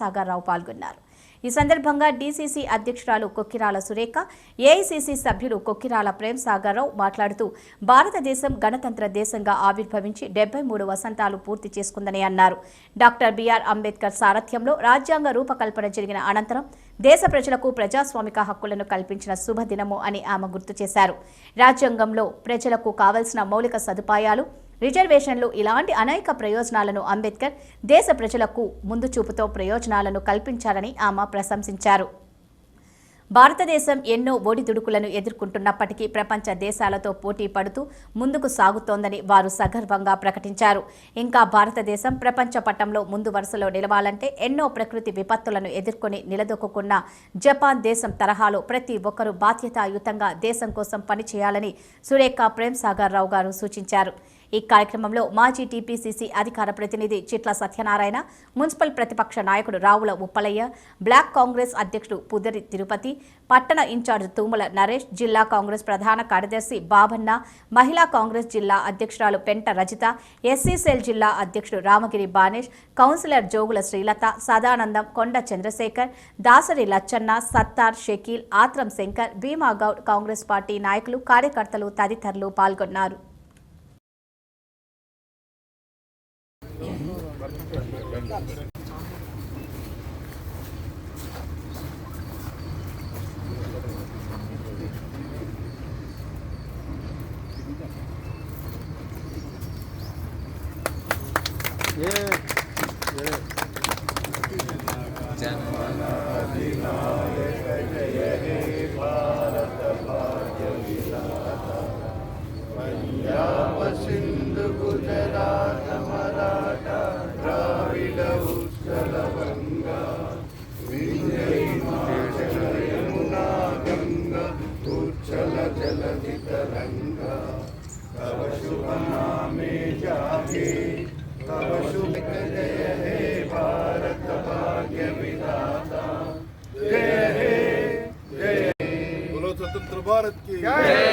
సాగర్రావు పాల్గొన్నారు. ఈ సందర్భంగా డీసీసీ అధ్యక్షురాలు కొక్కిరాల సురేఖ ఏఐసీసీ సభ్యులు కొక్కిరాల ప్రేమ్ సాగర్రావు మాట్లాడుతూ భారతదేశం గణతంత్ర దేశంగా ఆవిర్భవించి డెబ్బై మూడు వసంతాలు పూర్తి చేసుకుందని అన్నారు. డాక్టర్ బిఆర్ అంబేద్కర్ సారథ్యంలో రాజ్యాంగ రూపకల్పన జరిగిన అనంతరం దేశ ప్రజలకు ప్రజాస్వామిక హక్కులను కల్పించిన శుభదినము అని ఆమె గుర్తు చేశారు. రాజ్యాంగంలో ప్రజలకు కావలసిన మౌలిక సదుపాయాలు రిజర్వేషన్లు ఇలాంటి అనేక ప్రయోజనాలను అంబేద్కర్ దేశ ప్రజలకు ముందు చూపుతో ప్రయోజనాలను కల్పించారని ఆమె ప్రశంసించారు. భారతదేశం ఎన్నో ఒడిదుడుకులను ఎదుర్కొంటున్నప్పటికీ ప్రపంచ దేశాలతో పోటీ పడుతూ ముందుకు సాగుతోందని వారు సగర్వంగా ప్రకటించారు. ఇంకా భారతదేశం ప్రపంచ పటంలో ముందు వరుసలో నిలవాలంటే ఎన్నో ప్రకృతి విపత్తులను ఎదుర్కొని నిలదొక్కున్న జపాన్ దేశం తరహాలో ప్రతి ఒక్కరూ బాధ్యతాయుతంగా దేశం కోసం పనిచేయాలని సురేఖ ప్రేమ్ సాగర్ రావు గారు సూచించారు. ఈ కార్యక్రమంలో మాజీ టీపీసీసీ అధికార ప్రతినిధి చిట్ల సత్యనారాయణ మున్సిపల్ ప్రతిపక్ష నాయకుడు రావుల ఉప్పలయ్య బ్లాక్ కాంగ్రెస్ అధ్యక్షుడు పుదరి తిరుపతి పట్టణ ఇన్ఛార్జ్ తూముల నరేష్ జిల్లా కాంగ్రెస్ ప్రధాన కార్యదర్శి బాబన్న మహిళా కాంగ్రెస్ జిల్లా అధ్యక్షురాలు పెంట రజిత ఎస్సీ సెల్ జిల్లా అధ్యక్షుడు రామగిరి బానేష్ కౌన్సిలర్ జోగుల శ్రీలత సదానందం కొండ చంద్రశేఖర్ దాసరి లచ్చన్న సత్తార్ షకీల్ ఆత్రం శంకర్ భీమా గౌడ్ కాంగ్రెస్ పార్టీ నాయకులు కార్యకర్తలు తదితరులు పాల్గొన్నారు. सिंधु गुजरात मराठा द्राविड उत्कल गंगा विजय हिमाचल यमुना गंगा तरंगा शुभ नामे जागे शुभ जय हे भारत भाग्य विधाता जय हे जय बोलो स्वतंत्र भारत की। जय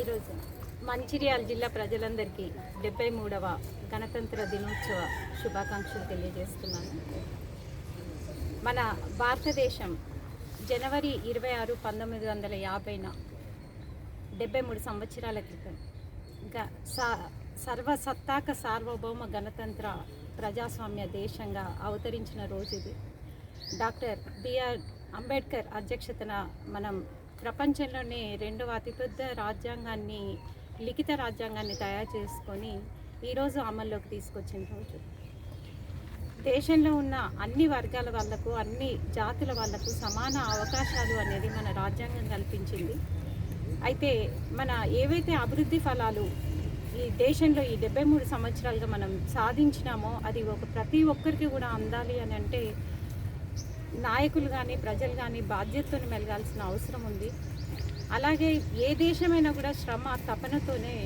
ఈరోజు మంచిర్యాల జిల్లా ప్రజలందరికీ డెబ్బై మూడవ గణతంత్ర దినోత్సవ శుభాకాంక్షలు తెలియజేస్తున్నాను. మన భారతదేశం జనవరి ఇరవై ఆరు పంతొమ్మిది వందల యాభైన డెబ్బై మూడు సంవత్సరాల క్రితం గ సా సర్వసత్తాక సార్వభౌమ గణతంత్ర ప్రజాస్వామ్య దేశంగా అవతరించిన రోజు ఇది. డాక్టర్ బిఆర్ అంబేద్కర్ అధ్యక్షతన మనం ప్రపంచంలోనే రెండవ అతిపెద్ద రాజ్యాంగాన్ని లిఖిత రాజ్యాంగాన్ని తయారు చేసుకొని ఈరోజు అమల్లోకి తీసుకొచ్చిన రోజు. దేశంలో ఉన్న అన్ని వర్గాల వాళ్ళకు అన్ని జాతుల వాళ్ళకు సమాన అవకాశాలు అనేది మన రాజ్యాంగం కల్పించింది. అయితే మన ఏవైతే అభివృద్ధి ఫలాలు ఈ దేశంలో ఈ డెబ్బై మూడు సంవత్సరాలుగా మనం సాధించినామో అది ఒక ప్రతి ఒక్కరికి కూడా అందాలి అని అంటే నాయకులు కానీ ప్రజలు కానీ బాధ్యతను మెలగాల్సిన అవసరం ఉంది. అలాగే ఏ దేశమైనా కూడా శ్రమ తపనతోనే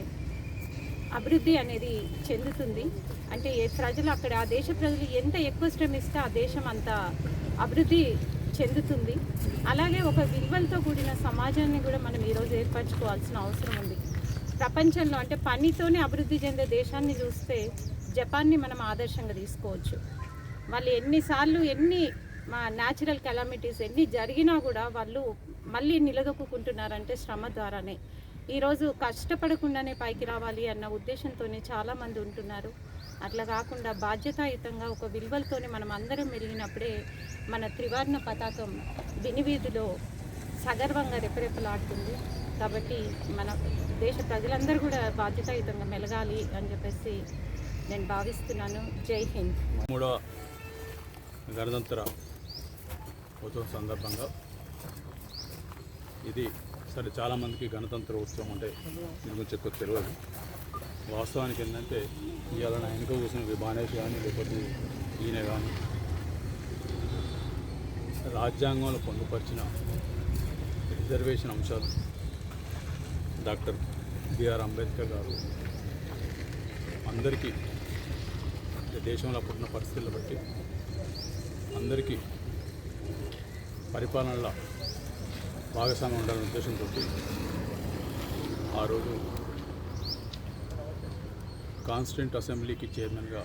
అభివృద్ధి అనేది చెందుతుంది. అంటే ఏ ప్రజలు అక్కడ ఆ దేశ ప్రజలు ఎంత ఎక్కువ శ్రమిస్తే ఆ దేశం అంత అభివృద్ధి చెందుతుంది. అలాగే ఒక విలువలతో కూడిన సమాజాన్ని కూడా మనం ఈరోజు ఏర్పరచుకోవాల్సిన అవసరం ఉంది. ప్రపంచంలో అంటే పనితోనే అభివృద్ధి చెందే దేశాన్ని చూస్తే జపాన్ని మనం ఆదర్శంగా తీసుకోవచ్చు. వాళ్ళు ఎన్నిసార్లు ఎన్ని మా న్యాచురల్ కెలామిటీస్ ఎన్ని జరిగినా కూడా వాళ్ళు మళ్ళీ నిలదొక్కుంటున్నారంటే శ్రమ ద్వారానే. ఈరోజు కష్టపడకుండానే పైకి రావాలి అన్న ఉద్దేశంతోనే చాలామంది ఉంటున్నారు. అట్లా కాకుండా బాధ్యతాయుతంగా ఒక విలువలతోనే మనం అందరం మెలిగినప్పుడే మన త్రివర్ణ పతాకం వినివీధిలో సగర్వంగా రెపరెపలాడుతుంది. కాబట్టి మన దేశ ప్రజలందరూ కూడా బాధ్యతాయుతంగా మెలగాలి అని చెప్పేసి నేను భావిస్తున్నాను. జై హింద్. మూడో గణతంత్ర ఉత్సవం సందర్భంగా ఇది సరే చాలామందికి గణతంత్ర ఉత్సవం అంటే దీని గురించి ఎక్కువ తెలియదు. వాస్తవానికి ఏంటంటే ఇవాళ నా వెనుక కూర్చున్న బాణేష్ కానీ లేకపోతే ఈయన కానీ రాజ్యాంగంలో పొందుపరిచిన రిజర్వేషన్ అంశాలు డాక్టర్ బిఆర్ అంబేద్కర్ గారు అందరికీ దేశంలో అప్పుడున్న పరిస్థితులను బట్టి అందరికీ పరిపాలనలో భాగస్వామ్యం ఉండాలనే ఉద్దేశంతో ఆ రోజు కాన్స్టెంట్ అసెంబ్లీకి చైర్మన్గా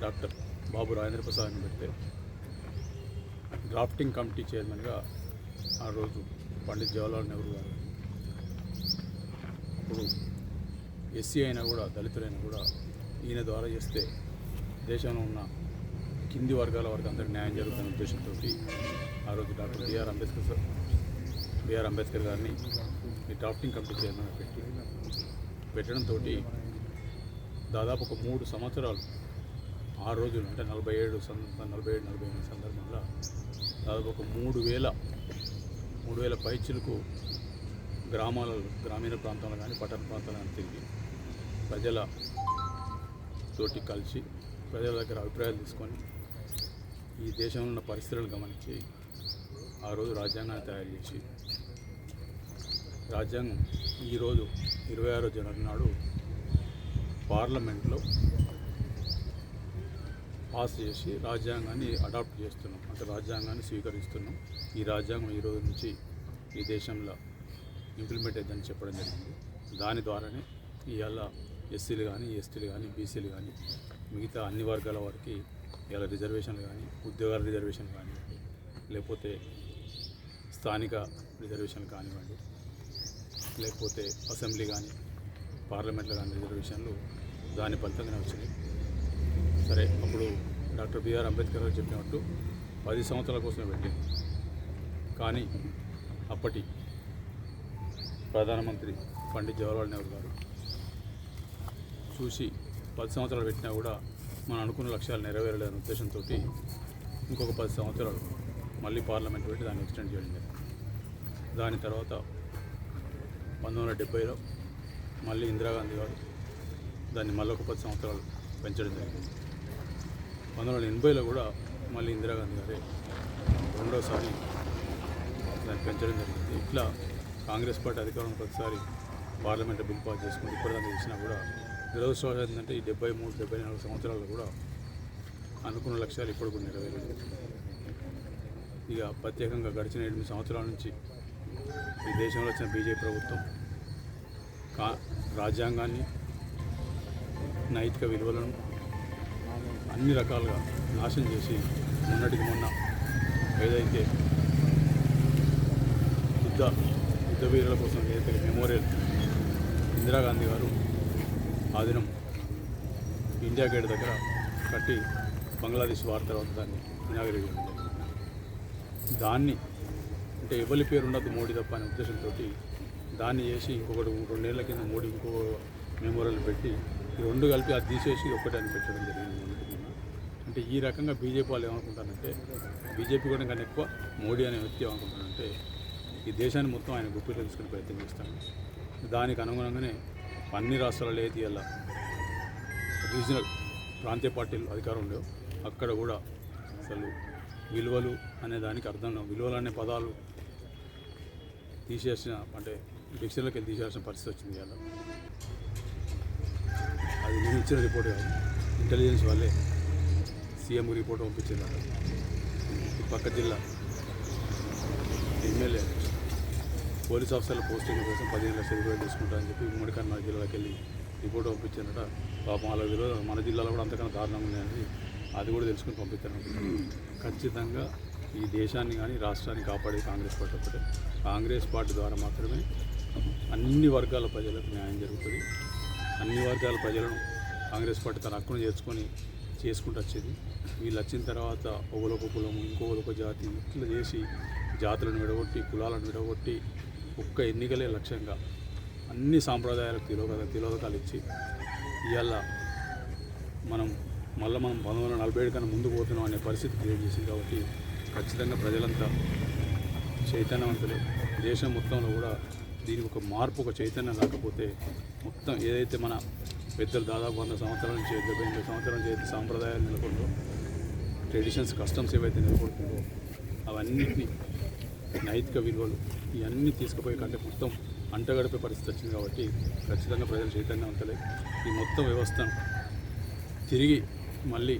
డాక్టర్ బాబు రాజేంద్ర ప్రసాద్ని పెడితే డ్రాఫ్టింగ్ కమిటీ చైర్మన్గా ఆ రోజు పండిత్ జవహర్లాల్ నెహ్రూ గారు. ఇప్పుడు ఎస్సీ అయినా కూడా దళితులైనా కూడా ఈయన ద్వారా చేస్తే దేశంలో ఉన్న కింది వర్గాల వరకు అందరికి న్యాయం జరుగుతున్న ఉద్దేశంతో ఆ రోజు doctor BR Ambedkar sir. BR Ambedkar గారిని ఈ డ్రాఫ్టింగ్ కమిటీ చైర్మన్ పెట్టి పెట్టడంతో దాదాపు ఒక మూడు సంవత్సరాలు ఆ రోజులు అంటే నలభై ఏడు నలభై ఏడు నలభై ఎనిమిది సందర్భంలో దాదాపు ఒక మూడు వేల మూడు వేల పైచులకు గ్రామాలలో గ్రామీణ ప్రాంతాలు కానీ పట్టణ ప్రాంతాలు కానీ తిరిగి ప్రజల తోటి కలిసి ప్రజల దగ్గర అభిప్రాయాలు తీసుకొని ఈ దేశంలో ఉన్న పరిస్థితులను గమనించి ఆ రోజు రాజ్యాంగాన్ని తయారు చేసి రాజ్యాంగం ఈరోజు ఇరవై ఆరో జనవరి నాడు పార్లమెంట్లో పాస్ చేసి రాజ్యాంగాన్ని అడాప్ట్ చేస్తున్నాం. అంటే రాజ్యాంగాన్ని స్వీకరిస్తున్నాం. ఈ రాజ్యాంగం ఈ రోజు నుంచి ఈ దేశంలో ఇంప్లిమెంట్ అయిందని చెప్పడం జరిగింది. దాని ద్వారానే ఇవాళ ఎస్సీలు కానీ ఎస్టీలు కానీ బీసీలు కానీ మిగతా అన్ని వర్గాల వారికి ఇవాళ రిజర్వేషన్లు కానీ ఉద్యోగాల రిజర్వేషన్ కానీ లేకపోతే స్థానిక రిజర్వేషన్లు కానివ్వండి లేకపోతే అసెంబ్లీ కానీ పార్లమెంట్లో కానీ రిజర్వేషన్లు దాని ఫలితంగానే వచ్చినాయి. సరే అప్పుడు డాక్టర్ బిఆర్ అంబేద్కర్ గారు చెప్పినట్టు పది సంవత్సరాల కోసమే పెట్టింది. కానీ అప్పటి ప్రధానమంత్రి పండిత్ జవహర్లాల్ నెహ్రూ గారు చూసి పది సంవత్సరాలు పెట్టినా కూడా మనం అనుకున్న లక్ష్యాలు నెరవేరలేని ఉద్దేశంతో ఇంకొక పది సంవత్సరాలు మళ్ళీ పార్లమెంట్ పెట్టి దాన్ని ఎక్స్టెండ్ చేయడం జరిగింది. దాని తర్వాత పంతొమ్మిది వందల డెబ్బైలో మళ్ళీ ఇందిరాగాంధీ గారు దాన్ని మళ్ళీ ఒక పది సంవత్సరాలు పెంచడం జరిగింది. పంతొమ్మిది వందల ఎనభైలో కూడా మళ్ళీ ఇందిరాగాంధీ గారే రెండోసారి దాన్ని పెంచడం జరిగింది. ఇట్లా కాంగ్రెస్ పార్టీ అధికారం ప్రతిసారి పార్లమెంట్ బిల్ పాస్ చేసుకుని ఇప్పటిదాకా చేసినా కూడా దురదృష్టవశాలు ఏంటంటే ఈ డెబ్బై మూడు డెబ్బై నాలుగు సంవత్సరాలు కూడా అనుకున్న లక్ష్యాలు ఇప్పుడు కూడా నెరవేరలేదు. ఇక ప్రత్యేకంగా గడిచిన ఎనిమిది సంవత్సరాల నుంచి ఈ దేశంలో వచ్చిన బీజేపీ ప్రభుత్వం కా రాజ్యాంగాన్ని నైతిక విలువలను అన్ని రకాలుగా నాశనం చేసి మొన్నటికి మొన్న ఏదైతే యుద్ధ యుద్ధ వీరుల కోసం ఏదైతే మెమోరియల్ ఇందిరాగాంధీ గారు ఆ దినం ఇండియా గేట్ దగ్గర కట్టి బంగ్లాదేశ్ వార్ తర్వాత దాన్ని ఇనాగరేట్ దాన్ని అంటే ఎవరి పేరు ఉండదు మోడీ తప్ప అనే ఉద్దేశంతో దాన్ని చేసి ఇంకొకటి రెండేళ్ళ కింద మోడీ ఇంకో మెమోరియల్ పెట్టి ఈ రెండు కలిపి అది తీసేసి ఒకటి అని పెట్టడం జరిగింది అంటే ఈ రకంగా బీజేపీ వాళ్ళు ఏమనుకుంటారంటే బీజేపీ కూడా కానీ ఎక్కువ మోడీ అనే వ్యక్తి ఏమనుకుంటారంటే ఈ దేశాన్ని మొత్తం ఆయన గుప్పిలో తీసుకునే ప్రయత్నం చేస్తాను దానికి అనుగుణంగానే అన్ని రాష్ట్రాలు ఏది ఇలా రీజనల్ ప్రాంతీయ పార్టీలు అధికారం ఉండేవి. అక్కడ కూడా అసలు విలువలు అనే దానికి అర్థం విలువలు అనే పదాలు తీసేసిన అంటే డిక్షన్లోకి వెళ్ళి తీసేయాల్సిన పరిస్థితి వచ్చింది కదా. అది నేను ఇచ్చిన రిపోర్ట్ కాదు. ఇంటెలిజెన్స్ వాళ్ళే సీఎం రిపోర్ట్ పంపించారు పక్క జిల్లా ఎమ్మెల్యే పోలీస్ ఆఫీసర్ల పోస్టింగ్ కోసం పదిహేను లక్షల రూపాయలు తీసుకుంటారని చెప్పి ఉమ్మడి కర్నూలు జిల్లాకి వెళ్ళి రిపోర్ట్ పంపించారట. పాపం వాళ్ళ విలువ మన జిల్లాలో కూడా అంతకన్నా దారుణంగా ఉన్నాయని అది కూడా తెలుసుకుని పంపించాను ఖచ్చితంగా ఈ దేశాన్ని కానీ రాష్ట్రాన్ని కాపాడే కాంగ్రెస్ పార్టీ ఒకటే. కాంగ్రెస్ పార్టీ ద్వారా మాత్రమే అన్ని వర్గాల ప్రజలకు న్యాయం జరుగుతుంది. అన్ని వర్గాల ప్రజలను కాంగ్రెస్ పార్టీ తన హక్కును చేర్చుకొని చేసుకుంటూ వచ్చేది. వీళ్ళు వచ్చిన తర్వాత ఒకలొక కులం ఇంకొకలొక జాతి ఇట్లా చేసి జాతులను విడగొట్టి కులాలను విడగొట్టి ఒక్క ఎన్నికలే లక్ష్యంగా అన్ని సాంప్రదాయాలకు తిలోక తిలోదకాలు ఇచ్చి ఇవాళ మనం మళ్ళీ మనం పంతొమ్మిది వందల నలభై ఏడు కన్నా ముందు పోతున్నాం అనే పరిస్థితి క్రియేట్ చేసింది కాబట్టి ఖచ్చితంగా ప్రజలంతా చైతన్యవంతులు. దేశం మొత్తంలో కూడా దీనికి ఒక మార్పు ఒక చైతన్యం రాకపోతే మొత్తం ఏదైతే మన పెద్దలు దాదాపు వంద సంవత్సరాల నుంచి డెబ్బై ఎనిమిది సంవత్సరాల నుంచి అయితే సాంప్రదాయాలు నెలకొందో ట్రెడిషన్స్ కస్టమ్స్ ఏవైతే నెలకొడుతుందో అవన్నిటిని నైతిక విలువలు ఇవన్నీ తీసుకుపోయి కంటే మొత్తం అంటగడిపే పరిస్థితి వచ్చింది కాబట్టి ఖచ్చితంగా ప్రజలు చైతన్యవంతులై. ఈ మొత్తం వ్యవస్థను తిరిగి మళ్ళీ